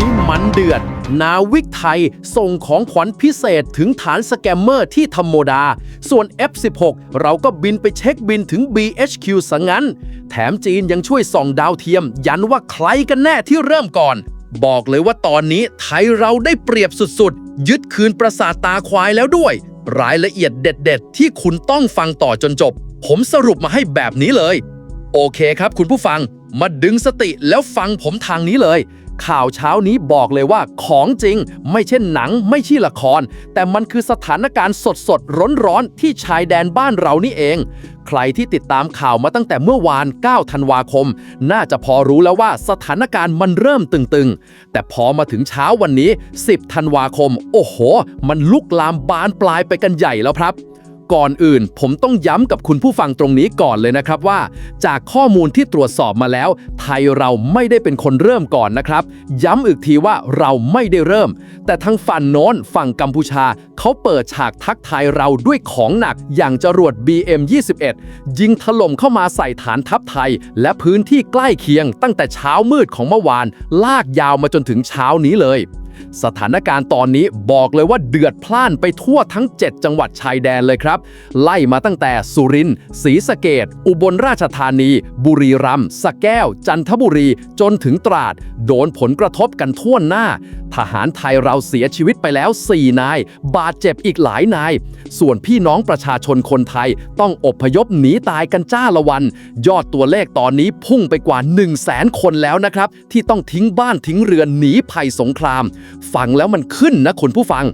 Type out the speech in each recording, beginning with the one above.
นี้มันเดือด นาวิกไทยส่งของขวัญพิเศษถึงฐานสแกมเมอร์ที่ธรรมดา ส่วน F16 เราก็บินไปเช็คบินถึง BHQ ซะงั้น แถมจีนยังช่วยส่องดาวเทียม ยันว่าใครกันแน่ที่เริ่มก่อน บอกเลยว่าตอนนี้ไทยเราได้เปรียบสุดๆ ยึดคืนประสาทตาควายแล้วด้วย รายละเอียดเด็ด ๆ ที่คุณต้องฟังต่อจนจบ ผมสรุปมาให้แบบนี้เลย โอเคครับคุณผู้ฟัง มาดึงสติแล้วฟังผมทางนี้เลย ข่าวเช้านี้บอกเลยว่าของจริง ไม่ใช่หนังไม่ใช่ละคร แต่มันคือสถานการณ์สดสดร้อนร้อนๆที่ชายแดนบ้านเรานี่เอง ใครที่ติดตามข่าวมาตั้งแต่เมื่อวาน 9 ธันวาคม น่าจะพอรู้แล้วว่าสถานการณ์มันเริ่มตึงๆ แต่พอมาถึงเช้าวันนี้ 10 ธันวาคม โอ้โห มันลุกลามบานปลายไปกันใหญ่แล้วครับ ก่อนอื่น ผมต้องย้ำกับคุณผู้ฟังตรงนี้ก่อนเลยนะครับว่า จากข้อมูลที่ตรวจสอบมาแล้ว ไทยเราไม่ได้เป็นคนเริ่มก่อนนะครับ ย้ำอีกทีว่าเราไม่ได้เริ่ม แต่ทางฝั่งโน้นฝั่งกัมพูชา เขาเปิดฉากทักทายเราด้วยของหนักอย่างจรวด BM21 ยิงถล่มเข้ามาใส่ฐานทัพไทย และพื้นที่ใกล้เคียงตั้งแต่เช้ามืดของเมื่อวาน ลากยาวมาจนถึงเช้านี้เลย สถานการณ์ตอนนี้บอกเลยว่าเดือดพล่านไปทั่วทั้ง 7 จังหวัดชายแดนเลยครับ ไล่มาตั้งแต่สุรินทร์ศรีสะเกดอุบลราชธานี บุรีรัมย์สะแก้ว จันทบุรีจนถึงตราด โดนผลกระทบกันทั่วหน้า ทหารไทยเราเสียชีวิตไปแล้ว 4 นาย บาดเจ็บอีกหลายนาย ส่วนพี่น้องประชาชนคนไทยต้องอพยพหนีตายกันจ้าละวัน ยอดตัวเลขตอนนี้พุ่งไปกว่า 1 0 0 0 0แสนคนแล้วนะครับ ที่ต้องทิ้งบ้านทิ้งเรือนหนีภัยสงครามฟังแล้วมันขึ้นนะคุณผู้ฟัง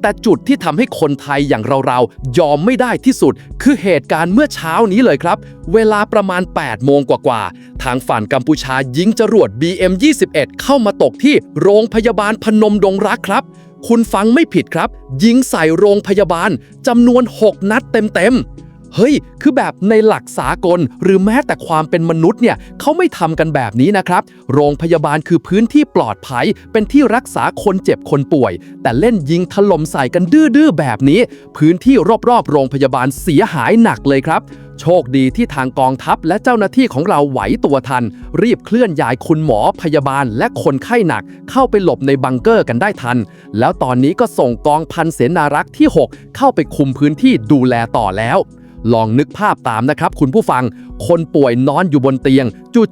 แต่จุดที่ทำให้คนไทยอย่างเราๆ ยอมไม่ได้ที่สุด คือเหตุการณ์เมื่อเช้านี้เลยครับ เวลาประมาณ 8 โมงกว่าๆ ทางฝ่ายกัมพูชายิงจรวด BM21 เข้ามาตกที่โรงพยาบาลพนมดงรักครับ คุณฟังไม่ผิดครับ ยิงใส่โรงพยาบาลจำนวน 6 นัดเต็มๆ เฮ้ย คือแบบในหลักสากล หรือแม้แต่ความเป็นมนุษย์เนี่ยเขาไม่ทำกันแบบนี้นะครับ โรงพยาบาลคือพื้นที่ปลอดภัย เป็นที่รักษาคนเจ็บคนป่วย แต่เล่นยิงถล่มใส่กันดื้อๆแบบนี้ พื้นที่รอบๆ โรงพยาบาลเสียหายหนักเลยครับโชคดีที่ทางกองทัพและเจ้าหน้าที่ของเราไหวตัวทัน รีบเคลื่อนย้ายคุณหมอพยาบาลและคนไข้หนัก เข้าไปหลบในบังเกอร์กันได้ทัน แล้วตอนนี้ก็ส่งกองพันเสนารักษ์ที่ 6 เข้าไปคุมพื้นที่ดูแลต่อแล้ว ลองนึกภาพตามนะครับคุณผู้ฟัง คนป่วยนอนอยู่บนเตียง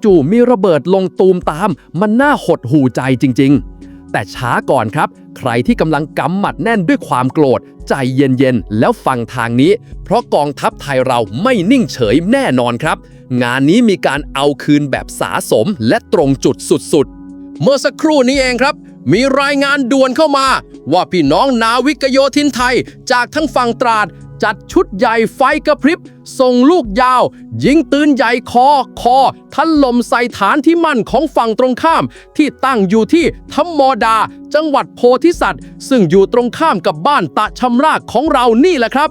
จู่ๆมีระเบิดลงตูมตาม มันน่าหดหูใจจริง ๆ แต่ช้าก่อนครับ ใครที่กำลังกำหมัดแน่นด้วยความโกรธ ใจเย็นๆ แล้วฟังทางนี้ เพราะกองทัพไทยเราไม่นิ่งเฉยแน่นอนครับ งานนี้มีการเอาคืนแบบสาสมและตรงจุดสุดๆ เมื่อสักครู่นี้เองครับมีรายงานด่วนเข้ามา ว่าพี่น้องนาวิกโยธินไทยจากทั้งฝั่งตราด จัดชุดใหญ่ไฟกระพริบ ส่งลูกยาว ยิงปืนใหญ่คอ คอทันลมใส่ฐานที่มั่นของฝั่งตรงข้าม ที่ตั้งอยู่ที่ธรรมดา จังหวัดโพธิสัตว์ ซึ่งอยู่ตรงข้ามกับบ้านตะชำรากของเรานี่แหละครับ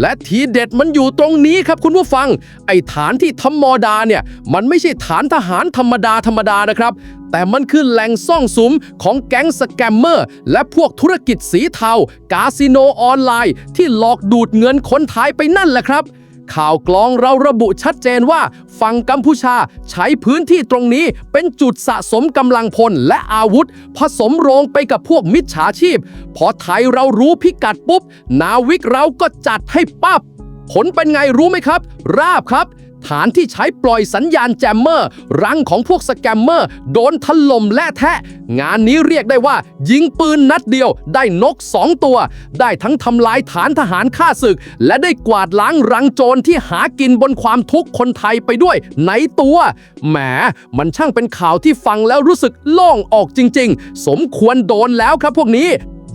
และทีเด็ดมันอยู่ตรงนี้ครับคุณผู้ฟัง ไอ้ฐานที่ธรรมดาเนี่ย มันไม่ใช่ฐานทหารธรรมดาธรรมดานะครับ แต่มันคือแหล่งซ่องสุมของแก๊งสแกมเมอร์ และพวกธุรกิจสีเทา กาสิโนออนไลน์ ที่หลอกดูดเงินคนไทยไปนั่นแหละครับ ข่าวกลองเราระบุชัดเจนว่าฝั่งกัมพูชาใช้พื้นที่ตรงนี้เป็นจุดสะสมกำลังพลและอาวุธ ผสมโรงไปกับพวกมิจฉาชีพ พอไทยเรารู้พิกัดปุ๊บ นาวิกเราก็จัดให้ปั๊บผลเป็นไงรู้ไหมครับ ราบครับ ฐานที่ใช้ปล่อยสัญญาณแจมเมอร์ รังของพวกสแกมเมอร์ โดนถล่มและแทะ งานนี้เรียกได้ว่า ยิงปืนนัดเดียวได้นก 2 ตัว ได้ทั้งทำลายฐานทหารฆ่าศึก และได้กวาดล้างรังโจรที่หากินบนความทุกข์คนไทยไปด้วยในตัว แหม มันช่างเป็นข่าวที่ฟังแล้วรู้สึกโล่งออกจริง ๆ สมควรโดนแล้วครับพวกนี้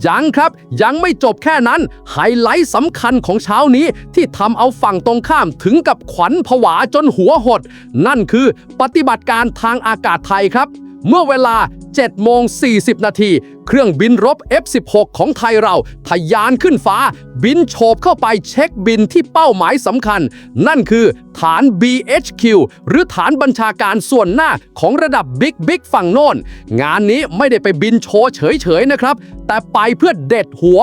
ยังครับ ยังไม่จบแค่นั้น ไฮไลท์สำคัญของเช้านี้ที่ทำเอาฝั่งตรงข้ามถึงกับขวัญผวาจนหัวหด นั่นคือปฏิบัติการทางอากาศไทยครับ เมื่อเวลา7โมง40 นาที เครื่องบินรบ F16 ของไทยเราทะยานขึ้นฟ้า บินโฉบเข้าไปเช็คบินที่เป้าหมายสำคัญ นั่นคือฐาน BHQ หรือฐานบัญชาการส่วนหน้าของระดับบิ๊กบิ๊กฝั่งโน้น งานนี้ไม่ได้ไปบินโชว์เฉยๆนะครับ แต่ไปเพื่อเด็ดหัว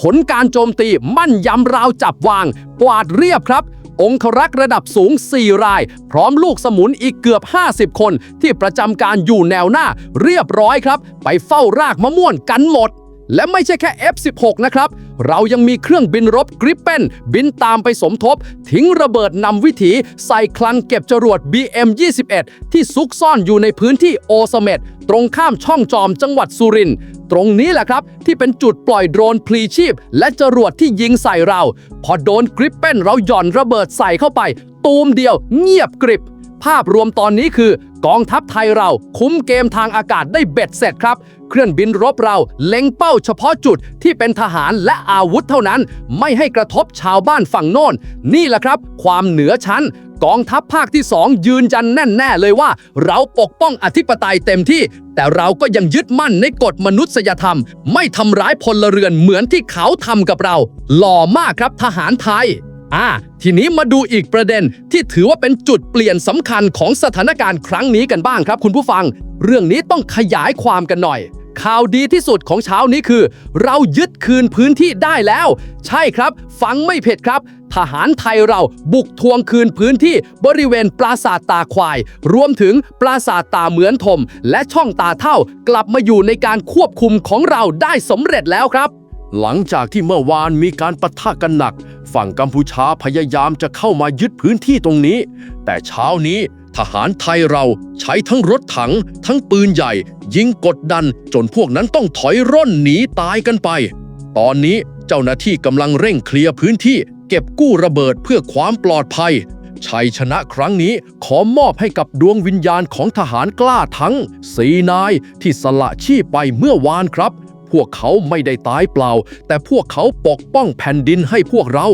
ผลการโจมตีมั่นยำราวจับวาง กวาดเรียบครับ องครักษ์ระดับสูง 4 ราย พร้อมลูกสมุนอีกเกือบ 50 คน ที่ประจำการอยู่แนวหน้า เรียบร้อยครับ ไปเฝ้ารากมะม่วนกันหมด และไม่ใช่แค่ F16 นะครับ เรายังมีเครื่องบินรบกริปเปนบินตามไปสมทบ ทิ้งระเบิดนำวิถี ใส่คลังเก็บจรวด BM21 ที่ซุกซ่อนอยู่ในพื้นที่โอสเมดตรงข้ามช่องจอมจังหวัดสุรินทร์ ตรงนี้แหละครับ ที่เป็นจุดปล่อยโดรนพลีชีพ และจรวดที่ยิงใส่เรา พอโดนกริปเป้นเราหย่อนระเบิดใส่เข้าไป ตูมเดียวเงียบกริบ ภาพรวมตอนนี้คือกองทัพไทยเราคุ้มเกมทางอากาศได้เบ็ดเสร็จครับ เครื่องบินรบเราเล็งเป้าเฉพาะจุดที่เป็นทหารและอาวุธเท่านั้น ไม่ให้กระทบชาวบ้านฝั่งโน้น นี่แหละครับ ความเหนือชั้นกองทัพภาคที่ 2 ยืนยันแน่ๆเลยว่า เราปกป้องอธิปไตยเต็มที่ แต่เราก็ยังยึดมั่นในกฎมนุษยธรรม ไม่ทำร้ายพลเรือนเหมือนที่เขาทำกับเรา หล่อมากครับทหารไทย อ่า ทีนี้มาดูอีกประเด็นที่ถือว่าเป็นจุดเปลี่ยนสำคัญของสถานการณ์ครั้งนี้กันบ้างครับ คุณผู้ฟัง เรื่องนี้ต้องขยายความกันหน่อย ข่าวดีที่สุดของเช้านี้คือ เรายึดคืนพื้นที่ได้แล้ว ใช่ครับ ฟังไม่เผิดครับ ทหารไทยเราบุกทวงคืนพื้นที่บริเวณปราสาทตาควาย รวมถึงปราสาทตาเหมือนทม และช่องตาเท่ากลับมาอยู่ในการควบคุมของเราได้สำเร็จแล้วครับ หลังจากที่เมื่อวานมีการปะทะกันหนัก ฝั่งกัมพูชาพยายามจะเข้ามายึดพื้นที่ตรงนี้ แต่เช้านี้ทหารไทยเราใช้ทั้งรถถัง ทั้งปืนใหญ่ ยิงกดดัน จนพวกนั้นต้องถอยร่นหนีตายกันไป ตอนนี้เจ้าหน้าที่กำลังเร่งเคลียร์พื้นที่ เก็บกู้ระเบิดเพื่อความปลอดภัย ชัยชนะครั้งนี้ขอมอบให้กับดวงวิญญาณของทหารกล้าทั้งสีนายที่สละชีพไปเมื่อวานครับ พวกเขาไม่ได้ตายเปล่า แต่พวกเขาปกป้องแผ่นดินให้พวกเรา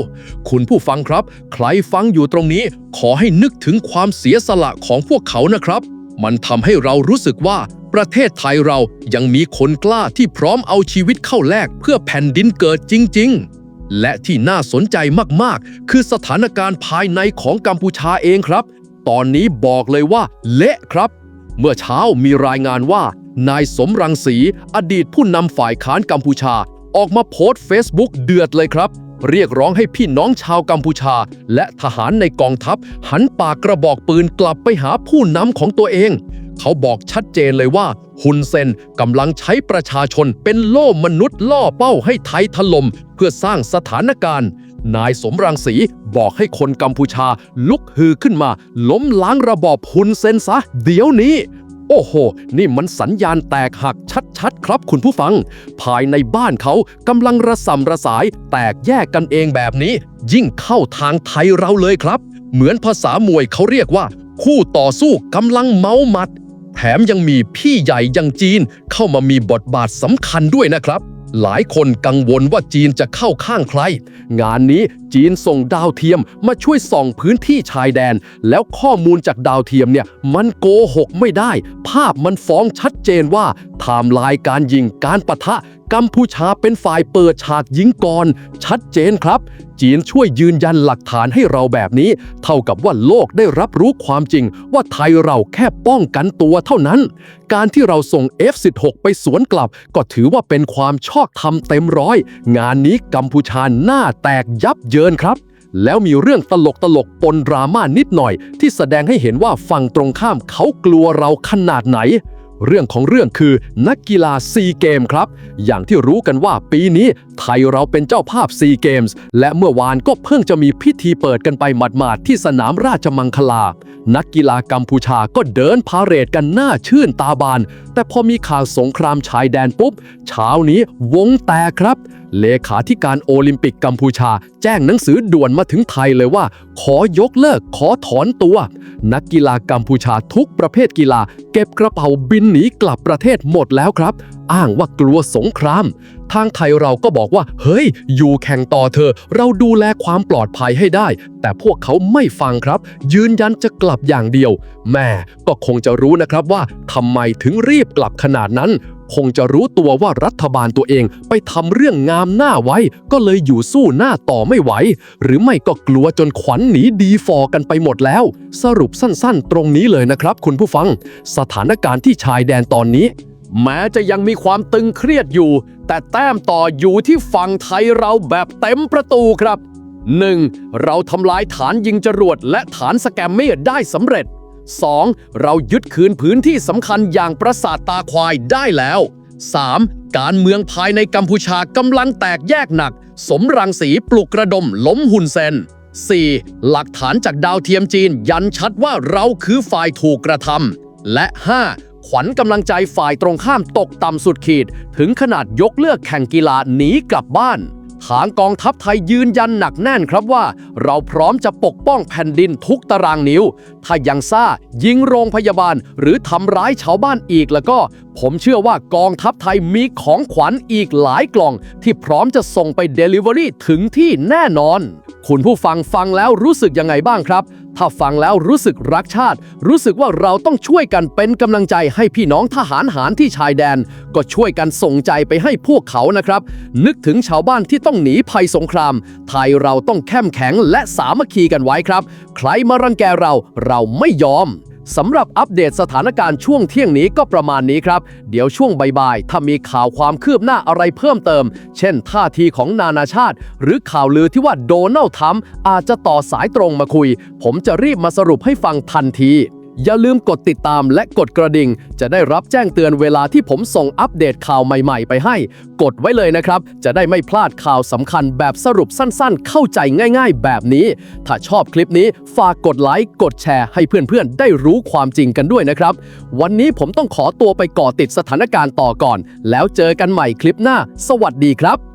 คุณผู้ฟังครับ ใครฟังอยู่ตรงนี้ ขอให้นึกถึงความเสียสละของพวกเขานะครับ มันทำให้เรารู้สึกว่าประเทศไทยเรายังมีคนกล้าที่พร้อมเอาชีวิตเข้าแลกเพื่อแผ่นดินเกิดจริง ๆ และที่น่าสนใจมากๆ คือสถานการณ์ภายในของกัมพูชาเองครับ ตอนนี้บอกเลยว่า เละครับ เมื่อเช้ามีรายงานว่า นายสมรังสีอดีตผู้นำฝ่ายค้านกัมพูชา ออกมาโพสต์เฟซบุ๊กเดือดเลยครับ เรียกร้องให้พี่น้องชาวกัมพูชา และทหารในกองทัพ หันปากกระบอกปืนกลับไปหาผู้นำของตัวเอง เขาบอกชัดเจนเลยว่าฮุนเซนกำลังใช้ประชาชนเป็นโล่มนุษย์ล่อเป้าให้ไทยถล่มเพื่อสร้างสถานการณ์นายสมรังสีบอกให้คนกัมพูชาลุกฮือขึ้นมา ล้มล้างระบอบฮุนเซนซะเดี๋ยวนี้ โอ้โห นี่มันสัญญาณแตกหักชัดๆ ครับคุณผู้ฟัง ภายในบ้านเขากำลังระสำระสาย แตกแยกกันเองแบบนี้ ยิ่งเข้าทางไทยเราเลยครับ เหมือนภาษามวยเขาเรียกว่า คู่ต่อสู้กำลังเมาหมัด แถมยังมีพี่ใหญ่ยังจีนเข้ามามีบทบาทสำคัญด้วยนะครับ หลายคนกังวลว่าจีนจะเข้าข้างใคร งานนี้จีนส่งดาวเทียมมาช่วยส่องพื้นที่ชายแดน แล้วข้อมูลจากดาวเทียมเนี่ยมันโกหกไม่ได้ ภาพมันฟ้องชัดเจนว่าไทม์ไลน์การยิงการปะทะ กัมพูชาเป็นฝ่ายเปิดฉากยิงก่อน ชัดเจนครับ จีนช่วยยืนยันหลักฐานให้เราแบบนี้ เท่ากับว่าโลกได้รับรู้ความจริง ว่าไทยเราแค่ป้องกันตัวเท่านั้น การที่เราส่ง F16 ไปสวนกลับ ก็ถือว่าเป็นความชอบธรรมเต็มร้อย งานนี้กัมพูชาหน้าแตกยับเยินครับแล้วมีเรื่องตลกตลกๆปนดราม่านิดหน่อย ที่แสดงให้เห็นว่าฝั่งตรงข้ามเขากลัวเราขนาดไหน เรื่องของเรื่องคือนักกีฬาซีเกมครับ อย่างที่รู้กันว่าปีนี้ไทยเราเป็นเจ้าภาพซีเกมส์และเมื่อวานก็เพิ่งจะมีพิธีเปิดกันไปหมาดๆที่สนามราชมังคลา นักกีฬากัมพูชาก็เดินพาเหรดกันหน้าชื่นตาบาน แต่พอมีข่าวสงครามชายแดนปุ๊บ เช้านี้วงแตกครับ เลขาธิการโอลิมปิกกัมพูชา แจ้งหนังสือด่วนมาถึงไทยเลยว่า ขอยกเลิกขอถอนตัว นักกีฬากัมพูชาทุกประเภทกีฬา เก็บกระเป๋าบินหนีกลับประเทศหมดแล้วครับ อ้างว่ากลัวสงครามทางไทยเราก็บอกว่า เฮ้ย อยู่แข่งต่อเธอ เราดูแลความปลอดภัยให้ได้ แต่พวกเขาไม่ฟังครับ ยืนยันจะกลับอย่างเดียว แม่ก็คงจะรู้นะครับว่าทำไมถึงรีบกลับขนาดนั้น คงจะรู้ตัวว่ารัฐบาลตัวเองไปทำเรื่องงามหน้าไว้ ก็เลยอยู่สู้หน้าต่อไม่ไหว หรือไม่ก็กลัวจนขวัญหนีดีฟอร์กันไปหมดแล้ว สรุปสั้นๆ ตรงนี้เลยนะครับ คุณผู้ฟัง สถานการณ์ที่ชายแดนตอนนี้ แม้จะยังมีความตึงเครียดอยู่ แต่แต้มต่ออยู่ที่ฝั่งไทยเราแบบเต็มประตูครับ 1. เราทำลายฐานยิงจรวดและฐานสแกมเมอร์ได้สำเร็จ 2. เรายึดคืนพื้นที่สำคัญอย่างปราสาทตาควายได้แล้ว 3. การเมืองภายในกัมพูชากำลังแตกแยกหนัก สมรังสีปลุกระดมล้มหุ่นเซน 4. หลักฐานจากดาวเทียมจีนยันชัดว่าเราคือฝ่ายถูกกระทำและ 5. ขวัญกำลังใจฝ่ายตรงข้ามตกต่ำสุดขีด ถึงขนาดยกเลิกแข่งกีฬาหนีกลับบ้าน ทางกองทัพไทยยืนยันหนักแน่นครับว่า เราพร้อมจะปกป้องแผ่นดินทุกตารางนิ้ว ถ้ายังซ่ายิงโรงพยาบาล หรือทำร้ายชาวบ้านอีกแล้วก็ ผมเชื่อว่ากองทัพไทยมีของขวัญอีกหลายกล่อง ที่พร้อมจะส่งไปเดลิเวอรี่ถึงที่แน่นอน คุณผู้ฟังฟังแล้วรู้สึกยังไงบ้างครับ ถ้าฟังแล้วรู้สึกรักชาติ รู้สึกว่าเราต้องช่วยกันเป็นกำลังใจให้พี่น้องทหารหารที่ชายแดน ก็ช่วยกันส่งใจไปให้พวกเขานะครับ นึกถึงชาวบ้านที่ต้องหนีภัยสงคราม ไทยเราต้องแข้มแข็งและสามัคคีกันไว้ครับ ใครมารังแกเราเราไม่ยอม สำหรับอัปเดตสถานการณ์ช่วงเที่ยงนี้ก็ประมาณนี้ครับ เดี๋ยวช่วงบ่ายๆ ถ้ามีข่าวความคืบหน้าอะไรเพิ่มเติม เช่นท่าทีของนานาชาติ หรือข่าวลือที่ว่าโดนัลด์ทรัมป์อาจจะต่อสายตรงมาคุย ผมจะรีบมาสรุปให้ฟังทันที อย่าลืมกดติดตามและกดกระดิ่ง จะได้รับแจ้งเตือนเวลาที่ผมส่งอัปเดตข่าวใหม่ๆ ไปให้ กดไว้เลยนะครับ จะได้ไม่พลาดข่าวสำคัญแบบสรุปสั้นๆ เข้าใจง่ายๆ แบบนี้ ถ้าชอบคลิปนี้ฝากกดไลค์กดแชร์ให้เพื่อนๆ ได้รู้ความจริงกันด้วยนะครับ วันนี้ผมต้องขอตัวไปก่อติดสถานการณ์ต่อก่อน แล้วเจอกันใหม่คลิปหน้า สวัสดีครับ